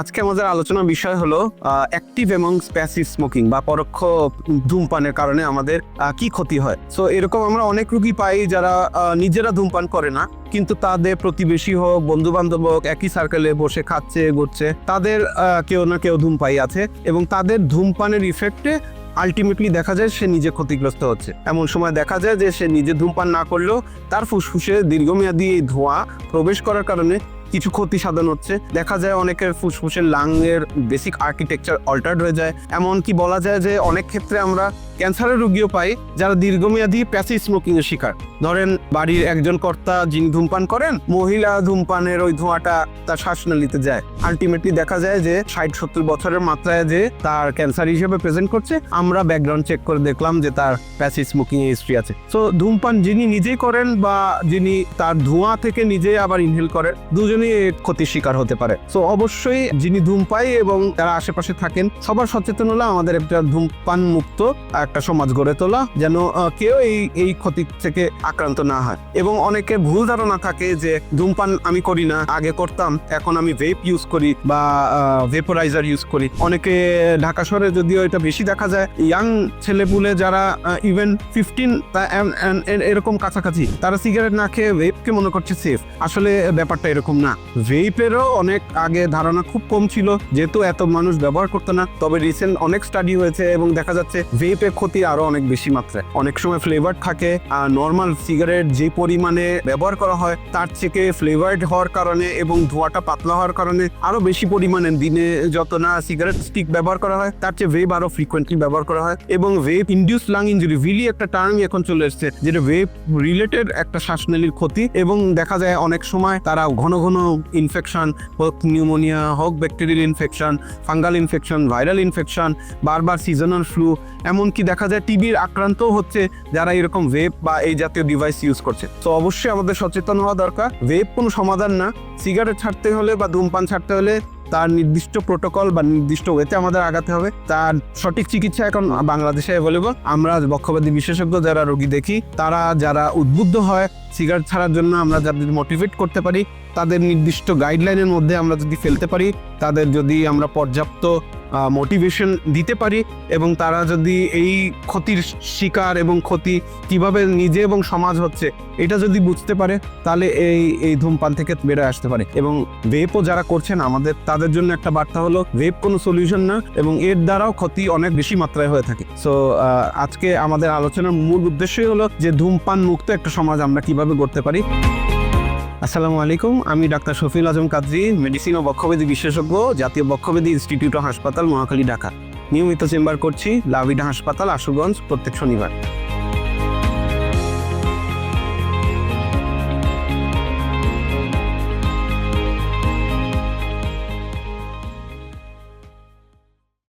আজকে আমাদের আলোচনার বিষয় হলো অ্যাক্টিভ এবং প্যাসিভ স্মোকিং বা পরোক্ষ ধূমপানের কারণে আমাদের কি ক্ষতি হয়। সো এরকম আমরা অনেক রুগী পাই যারা নিজেরা ধূমপান করে না, কিন্তু তাদের প্রতিবেশী হোক বন্ধু বান্ধব হোক, একই সার্কেলে বসে খাচ্ছে, ঘুরছে, তাদের কেউ না কেউ ধূমপাই আছে এবং তাদের ধূমপানের ইফেক্টে আলটিমেটলি দেখা যায় সে নিজে ক্ষতিগ্রস্ত হচ্ছে। এমন সময় দেখা যায় যে সে নিজে ধূমপান না করলেও তার ফুসফুসে দীর্ঘমেয়াদী এই ধোঁয়া প্রবেশ করার কারণে কিছু ক্ষতি সাধন হচ্ছে। দেখা যায় অনেকের ফুসফুসের লাংয়ের বেসিক আর্কিটেকচার অল্টার্ড হয়ে যায়। এমনকি বলা যায় যে অনেক ক্ষেত্রে আমরা ক্যান্সারের রোগীও পাই যারা দীর্ঘমেয়াদী প্যাসিভ স্মোকিং এর শিকার। ধরেন, বাড়ির একজন কর্তা যিনি ধূমপান করেন, মহিলা ধূমপানের ওই ধোঁয়াটা তার শ্বাসনালীতে যায়। আলটিমেটলি দেখা যায় যে ষাট সত্তর বছরের মাত্রায় যে তার ক্যান্সার হিসেবে প্রেজেন্ট করছে, আমরা ব্যাকগ্রাউন্ড চেক করে দেখলাম যে তার প্যাসিভ স্মোকিং হিস্ট্রি আছে। সো ধূমপান যিনি নিজেই করেন বা যিনি তার ধোঁয়া থেকে নিজে আবার ইনহেল করেন, দুজনেই ক্ষতির শিকার হতে পারে। সো অবশ্যই যিনি ধূমপাই এবং যারা আশেপাশে থাকেন, সবার সচেতন হলে আমাদের একটা ধূমপান মুক্ত একটা সমাজ গড়ে তোলা, যেন কেউ এই এই ক্ষতি থেকে আক্রান্ত না হয়। এবং অনেকের ভুল ধারণা থাকে যে, ধূমপান আমি করি না, আগে করতাম, এখন আমি ভেপ ইউজ করি বা ভেপোরাইজার ইউজ করি। অনেকে ঢাকা শহরে যদিও এটা বেশি দেখা যায় ইয়াং ছেলেপুলে যারা ইভেন ফিফটিন এরকম কাছাকাছি, তারা সিগারেট না খেয়ে ভেপকে মনে করছে সেফ আসলে ব্যাপারটা এরকম না। ভেপেরও অনেক আগে ধারণা খুব কম ছিল, যেহেতু এত মানুষ ব্যবহার করতো না, তবে রিসেন্ট অনেক স্টাডি হয়েছে এবং দেখা যাচ্ছে ভেপের ক্ষতি আরও অনেক বেশি মাত্রায়। অনেক সময় ফ্লেভার থাকে, আর নর্মাল সিগারেট যে পরিমাণে ব্যবহার করা হয়, তার থেকে ফ্লেভার্ড হওয়ার কারণে এবং ধোঁয়াটা পাতলা হওয়ার কারণে আরও বেশি পরিমাণে দিনে যত না সিগারেট স্টিক ব্যবহার করা হয়, তার চেয়ে ভেপ আরও ফ্রিকোয়েন্টলি ব্যবহার করা হয় এবং vape induced lung injury villi একটা টার্মই এখন চলে এসেছে, যেটা ভেপ রিলেটেড একটা শ্বাসনালীর ক্ষতি এবং দেখা যায় অনেক সময় তারা ঘন ঘন ইনফেকশন হোক নিউমোনিয়া হোক bacterial infection fungal infection viral infection বারবার সিজনাল ফ্লু এমনকি দেখা যায় টিবির আক্রান্তও হচ্ছে যারা এরকম ভেপ বা এই জাতীয় ডিভাইস ইউজ করছে। তো অবশ্যই আমাদের সচেতন হওয়া দরকার। ভেপ কোনো সমাধান না। সিগারেট ছাড়তে হলে বা ধূমপান ছাড়তে হলে তার নির্দিষ্ট প্রোটোকল বা নির্দিষ্ট ওয়েতে আমাদের আগাতে হবে। তার সঠিক চিকিৎসা এখন বাংলাদেশে অ্যাভেলেবল আমরা বক্ষবাদী বিশেষজ্ঞ যারা রোগী দেখি, তারা যারা উদ্বুদ্ধ হয় সিগারেট ছাড়ার জন্য আমরা যাদের মোটিভেট করতে পারি, তাদের নির্দিষ্ট গাইডলাইনের মধ্যে আমরা যদি ফেলতে পারি, তাদের যদি আমরা পর্যাপ্ত মোটিভেশন দিতে পারি এবং তারা যদি এই ক্ষতির শিকার এবং ক্ষতি কীভাবে নিজে এবং সমাজ হচ্ছে, এটা যদি বুঝতে পারে, তাহলে এই এই ধূমপান থেকে বেরোয় আসতে পারে। এবং ভেপও যারা করছেন, আমাদের, তাদের জন্য একটা বার্তা হলো ভেপ কোনো সলিউশন না এবং এর দ্বারাও ক্ষতি অনেক বেশি মাত্রায় হয়ে থাকে। সো আজকে আমাদের আলোচনার মূল উদ্দেশ্যই হলো যে ধূমপান মুক্ত একটা সমাজ আমরা কীভাবে গড়তে পারি। আসসালামু আলাইকুম, আমি ডাক্তার শফিউল আজম কাদরি, মেডিসিন ও বক্ষবেদী বিশেষজ্ঞ, জাতীয় বক্ষবেদী ইনস্টিটিউট হাসপাতাল মহাখালী ঢাকা। নিয়মিত চেম্বার করছি, লাভিডা হাসপাতাল, আশুগঞ্জ, প্রত্যেক শনিবার।